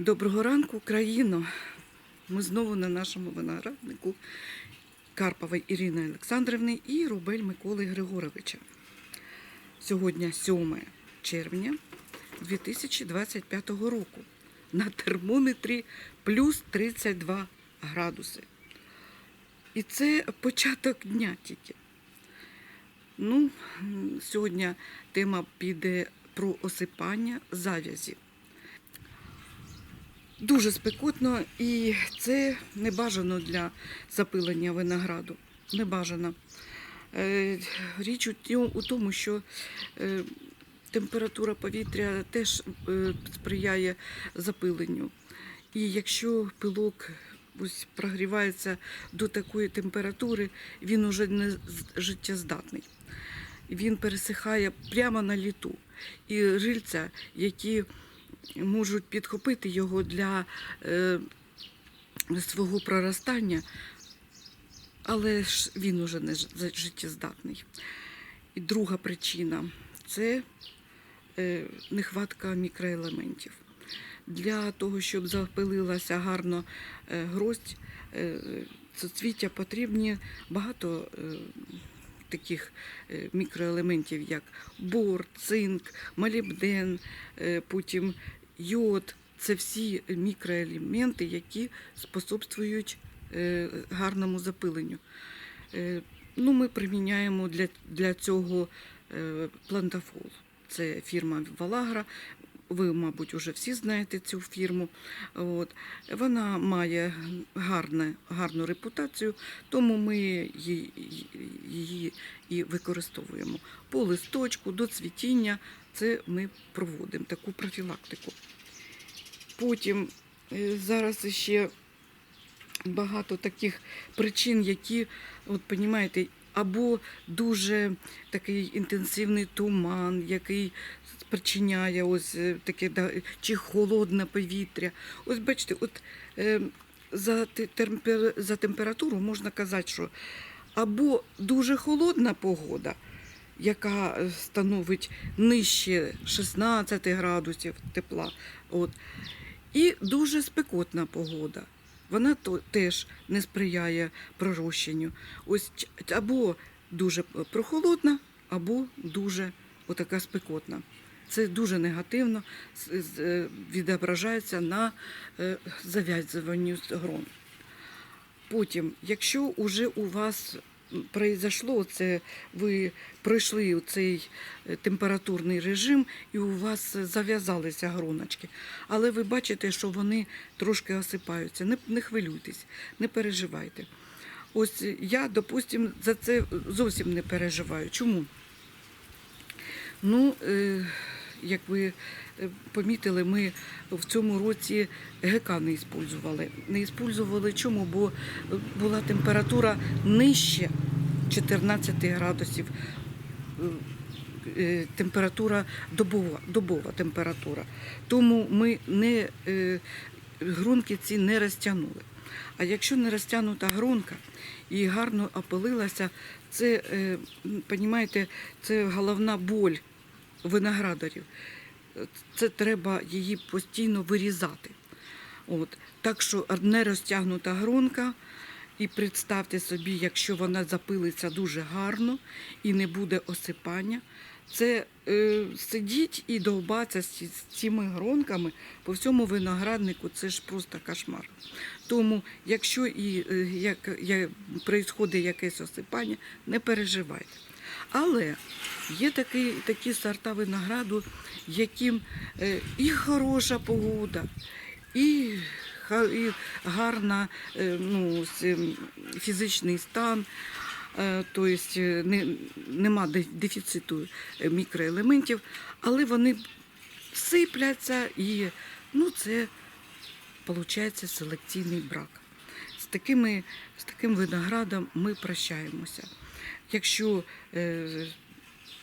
Доброго ранку, Україно! Ми знову на нашому винограднику Карпової Ірини Олександрівни і Рубель Миколи Григоровича. Сьогодні 7 червня 2025 року. На термометрі плюс 32 градуси. І це початок дня тільки. Ну, сьогодні тема піде про осипання завязі. Дуже спекотно, і це не бажано для запилення винограду. Не бажано. Е, Річ у тому, що е, температура повітря теж е, сприяє запиленню. І якщо пилок ось прогрівається до такої температури, він уже не життєздатний. Він пересихає прямо на літу. І рильця, які можуть підхопити його для е, свого проростання, але ж він уже не життєздатний. І друга причина це е, нехватка мікроелементів. Для того, щоб запилилася гарно е, гроздь, е, соцвіття потрібні багато е, таких е, мікроелементів, як бор, цинк, молібден, е, потім йод. Це всі мікроелементи, які способствують е, гарному запиленню. Ну, ми приміняємо для, для цього плантафол. Це фірма Валагра. Ви, мабуть, вже всі знаєте цю фірму. От. Вона має гарне, гарну репутацію, тому ми її, її і використовуємо. По листочку до цвітіння це ми проводимо таку профілактику. Потім е, зараз ще багато таких причин, які, от понімаєте, або дуже такий інтенсивний туман, який спричиняє ось е, таке, чи холодне повітря. Ось бачите, от е, за, темпер, за температуру можна казати, що або дуже холодна погода, яка е, становить нижче 16 градусів тепла. От, і дуже спекотна погода. Вона то, теж не сприяє пророщенню. Ось або дуже прохолодна, або дуже отака спекотна. Це дуже негативно е, відображається на е, зав'язуванню грон. Потім, якщо вже у вас произошло це, ви пройшли цей е, температурний режим, і у вас зав'язалися гроночки, але ви бачите, що вони трошки осипаються. Не, не хвилюйтесь, не переживайте. Ось я, допустимо, за це зовсім не переживаю. Чому? Ну, е, як ви помітили, ми в цьому році ГК не іспользували. Не іспользували чому? Бо була температура нижче 14 градусів. е, е, Температура добова, добова температура. Тому ми не е, грунки ці не розтягнули. А якщо не розтягнута грунка і гарно опилилася, це, е, понімаєте, це головна боль виноградарів. Це треба її постійно вирізати. От. Так що не розтягнута гронка. І представте собі, якщо вона запилиться дуже гарно і не буде осипання, це е, сидіть і довбатися з з цими гронками по всьому винограднику, це ж просто кошмар. Тому, якщо і е, як, як, происходить якесь осипання, не переживайте. Але є такі, такі сорта винограду, яким е, і хороша погода, і, і гарна е, ну, ем, фізичний стан. е, Тобто е, не, нема дефіциту е, мікроелементів, але вони сипляться і ну, це виходить селекційний брак. З, такими, з таким виноградом ми прощаємося. Якщо е,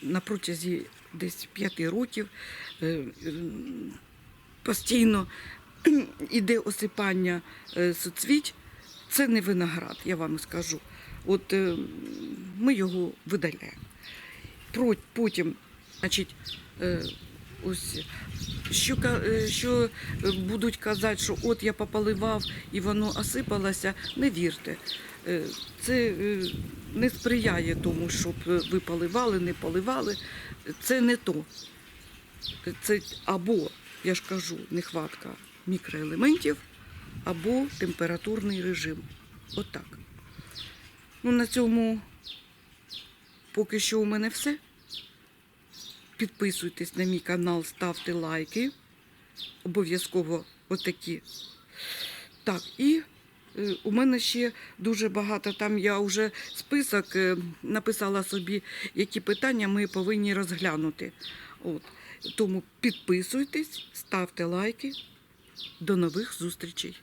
на протязі десь п'яти років е, постійно іде осипання е, суцвіть, це не виноград, я вам скажу. От ми його видаляємо. Потім, значить, ось що, що будуть казати, що от я пополивав і воно осипалося, не вірте. Це не сприяє тому, щоб е, ви поливали, не поливали. Це не то. Це або, я ж кажу, нехватка мікроелементів, або температурний режим. Отак. Ну, на цьому поки що у мене все. Підписуйтесь на мій канал, ставте лайки. Обов'язково отакі. Так, і у мене ще дуже багато. Там я вже список е, написала собі, які питання ми повинні розглянути. От. Тому підписуйтесь, ставте лайки. До нових зустрічей.